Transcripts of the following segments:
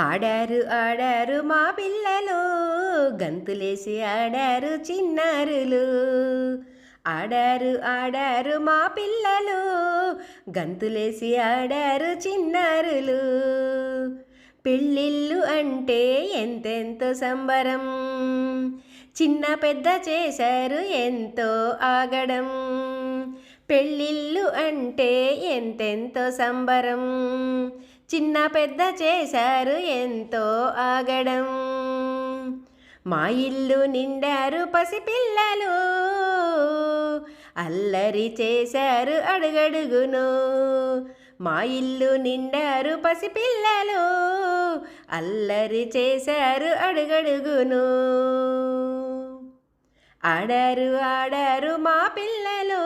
ఆడారు ఆడారు మా పిల్లలు. గంతులేసి ఆడారు చిన్నారులు. ఆడారు ఆడారు మా పిల్లలు. గంతులేసి ఆడారు చిన్నారులు. పెళ్ళిళ్ళు అంటే ఎంతెంతో సంబరం. చిన్న పెద్ద చేశారు ఎంతో ఆగడం. పెళ్ళిళ్ళు అంటే ఎంతెంతో సంబరం. చిన్న పెద్ద చేశారు ఎంతో ఆగడం. మా ఇల్లు నిండారు పసిపిల్లలు అల్లరి చేశారు అడుగడుగును. మా ఇల్లు నిండారు పసిపిల్లలు అల్లరి చేశారు అడుగడుగును. ఆడారు ఆడారు మా పిల్లలు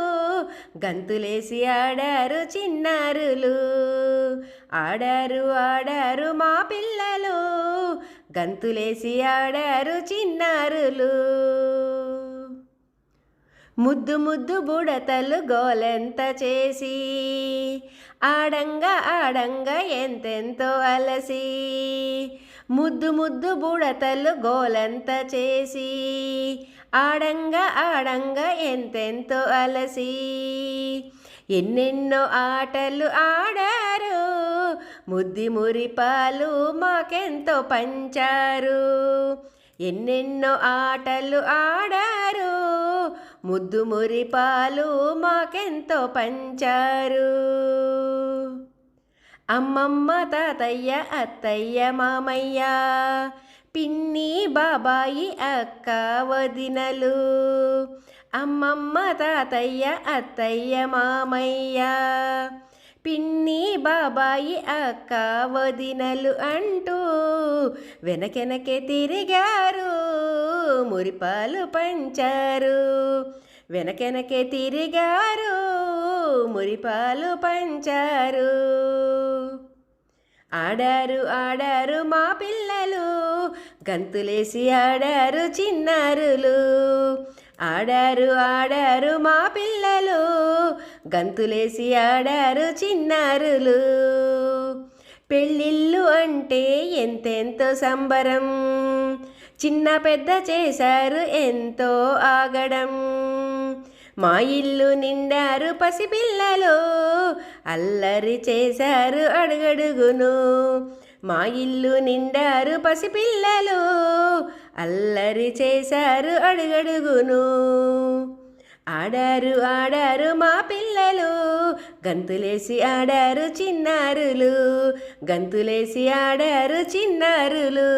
గంతులేసి ఆడారు చిన్నారులు. ఆడారు ఆడారు మా పిల్లలు. గంతులేసి ఆడారు చిన్నారులు. ముద్దు ముద్దు బుడతలు గోలెంత చేసి ఆడంగా ఆడంగా ఎంతెంతో అలసి ముద్దు ముద్దు బుడతలు గోలంత చేసి ఆడంగా ఆడంగా ఎంతెంతో అలసి ఎన్నెన్నో ఆటలు ఆడారు ముద్ది మురిపాలు మాకెంతో పంచారు. ఎన్నెన్నో ఆటలు ఆడారు. ముద్దు మురిపాలు మాకెంతో పంచారు. అమ్మమ్మ తాతయ్య అత్తయ్య మామయ్య పిన్ని బాబాయి అక్క వదినలు. అమ్మమ్మ తాతయ్య అత్తయ్య మామయ్య పిన్ని బాబాయి అక్క వదినలు అంటూ వెనకెనకే తిరిగారు మురిపాలు పంచారు. వెనకెనకే తిరిగారు మురిపాలు పంచారు. ఆడారు ఆడారు మా పిల్లలు గంతులేసి ఆడారు చిన్నారులు. ఆడారు ఆడారు మా పిల్ల గంతులేసి ఆడారు చిన్నారులు. పెళ్ళిళ్ళు అంటే ఎంతెంతో సంబరం. చిన్న పెద్ద చేశారు ఎంతో ఆగడం. మా ఇల్లు నిండారు పసిపిల్లలు అల్లరి చేశారు అడుగడుగును. మా ఇల్లు నిండారు పసిపిల్లలు అల్లరి చేశారు అడుగడుగును. ఆడారు ఆడారు మా పిల్ల గంతులేసి ఆడారు చిన్నారులు గంతులేసి ఆడారు చిన్నారులు.